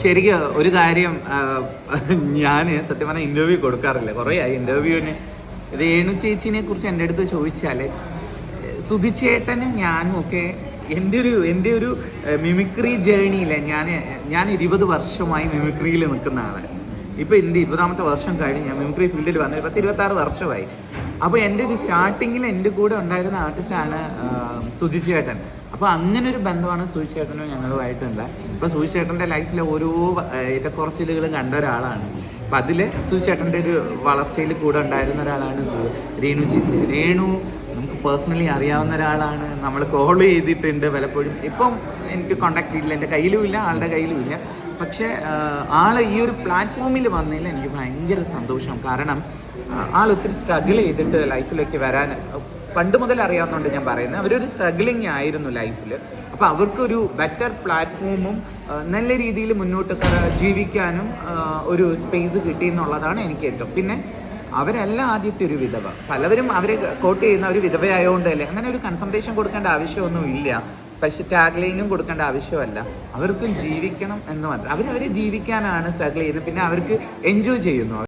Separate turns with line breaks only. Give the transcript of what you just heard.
ശരിക്കും ഒരു കാര്യം ഞാൻ സത്യം പറഞ്ഞാൽ ഇന്റർവ്യൂ കൊടുക്കാറില്ല. കുറേ ആയി. ഇന്റർവ്യൂവിന് രേണു ചേച്ചിനെ കുറിച്ച് എന്റെ അടുത്ത് ചോദിച്ചാൽ സുധിച്ചേട്ടനും ഞാനും ഒക്കെ എന്റെ ഒരു എന്റെ ഒരു മിമിക്രി ജേണിയിലെ ഞാൻ ഞാൻ ഇരുപത് വർഷമായി മിമിക്രിയിൽ നിൽക്കുന്ന ആളാണ്. ഇപ്പോൾ എന്റെ ഇരുപതാമത്തെ വർഷം കഴിഞ്ഞ് ഞാൻ മിമിക്രി ഫീൽഡിൽ വന്നത് പത്ത് ഇരുപത്താറ് വർഷമായി. അപ്പോൾ എന്റെ ഒരു സ്റ്റാർട്ടിങ്ങിൽ എന്റെ കൂടെ ഉണ്ടായിരുന്ന ആർട്ടിസ്റ്റാണ് സുജിച്ചേട്ടൻ. അപ്പോൾ അങ്ങനെ ഒരു ബന്ധമാണ് സുജിച്ചേട്ടനും ഞങ്ങളുമായിട്ടുണ്ട്. അപ്പോൾ സുജിച്ചേട്ടന്റെ ലൈഫിലെ ഓരോ ഏറ്റക്കുറച്ചിലുകളും കണ്ട ഒരാളാണ്. അപ്പം അതിൽ സുജിച്ചേട്ടന്റെ ഒരു വളർച്ചയിൽ കൂടെ ഉണ്ടായിരുന്ന ഒരാളാണ് രേണു ചേച്ചി. രേണു നമുക്ക് പേഴ്സണലി അറിയാവുന്ന ഒരാളാണ്. നമ്മൾ കോൾ ചെയ്തിട്ടുണ്ട് പലപ്പോഴും. ഇപ്പം എനിക്ക് കോണ്ടാക്ട് ഇല്ല. എന്റെ കയ്യിലും ഇല്ല ആളുടെ കയ്യിലും ഇല്ല. പക്ഷേ ആൾ ഈ ഒരു പ്ലാറ്റ്ഫോമിൽ വന്നതിൽ എനിക്ക് ഭയങ്കര സന്തോഷം. കാരണം ആൾ ഒത്തിരി സ്ട്രഗിൾ ചെയ്തിട്ട് ലൈഫിലേക്ക് വരാൻ പണ്ട് മുതൽ അറിയാവുന്നതുകൊണ്ട് ഞാൻ പറയുന്നത് അവരൊരു സ്ട്രഗിളിങ് ആയിരുന്നു ലൈഫിൽ അപ്പോൾ അവർക്കൊരു ബെറ്റർ പ്ലാറ്റ്ഫോമും നല്ല രീതിയിൽ മുന്നോട്ട് ജീവിക്കാനും ഒരു സ്പേസ് കിട്ടി എന്നുള്ളതാണ് എനിക്ക് ഏറ്റവും. പിന്നെ അവരല്ല ആദ്യത്തെ ഒരു വിധവ. പലവരും അവരെ കോട്ട് ചെയ്യുന്ന ഒരു വിധവയായതുകൊണ്ട് അല്ലേ അങ്ങനെ ഒരു കൺസൾട്ടേഷൻ കൊടുക്കേണ്ട ആവശ്യമൊന്നും ഇല്ല പക്ഷെ ടാഗ് ലൈനും കൊടുക്കേണ്ട ആവശ്യമല്ല. അവർക്കും ജീവിക്കണം എന്ന് മാത്രം. അവരവരെ ജീവിക്കാനാണ് സ്ട്രഗിൾ ചെയ്യുന്നത്. പിന്നെ അവർക്ക് എൻജോയ് ചെയ്യുന്നു.